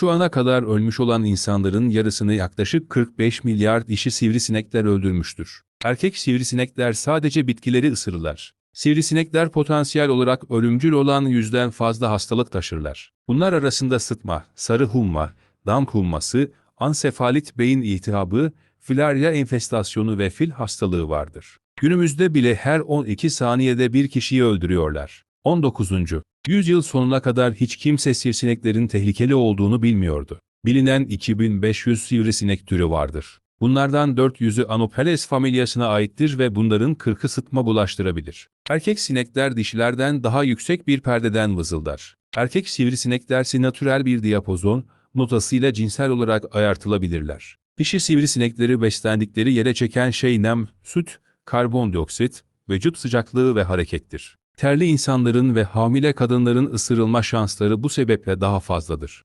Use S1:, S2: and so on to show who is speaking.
S1: Şu ana kadar ölmüş olan insanların yarısını yaklaşık 45 milyar dişi sivrisinekler öldürmüştür. Erkek sivrisinekler sadece bitkileri ısırırlar. Sivrisinekler potansiyel olarak ölümcül olan yüzden fazla hastalık taşırlar. Bunlar arasında sıtma, sarı humma, dam humması, ansefalit beyin iltihabı, filarya enfestasyonu ve fil hastalığı vardır. Günümüzde bile her 12 saniyede bir kişiyi öldürüyorlar. 19. Yüzyıl sonuna kadar hiç kimse sivrisineklerin tehlikeli olduğunu bilmiyordu. Bilinen 2500 sivrisinek türü vardır. Bunlardan 400'ü Anopheles familyasına aittir ve bunların 40'ı sıtma bulaştırabilir. Erkek sinekler dişilerden daha yüksek bir perdeden vızıldar. Erkek sivrisinekler sinatürel bir diapozon notasıyla cinsel olarak ayartılabilirler. Dişi sivrisinekleri beslendikleri yere çeken şey nem, süt, karbondioksit, vücut sıcaklığı ve harekettir. Terli insanların ve hamile kadınların ısırılma şansları bu sebeple daha fazladır.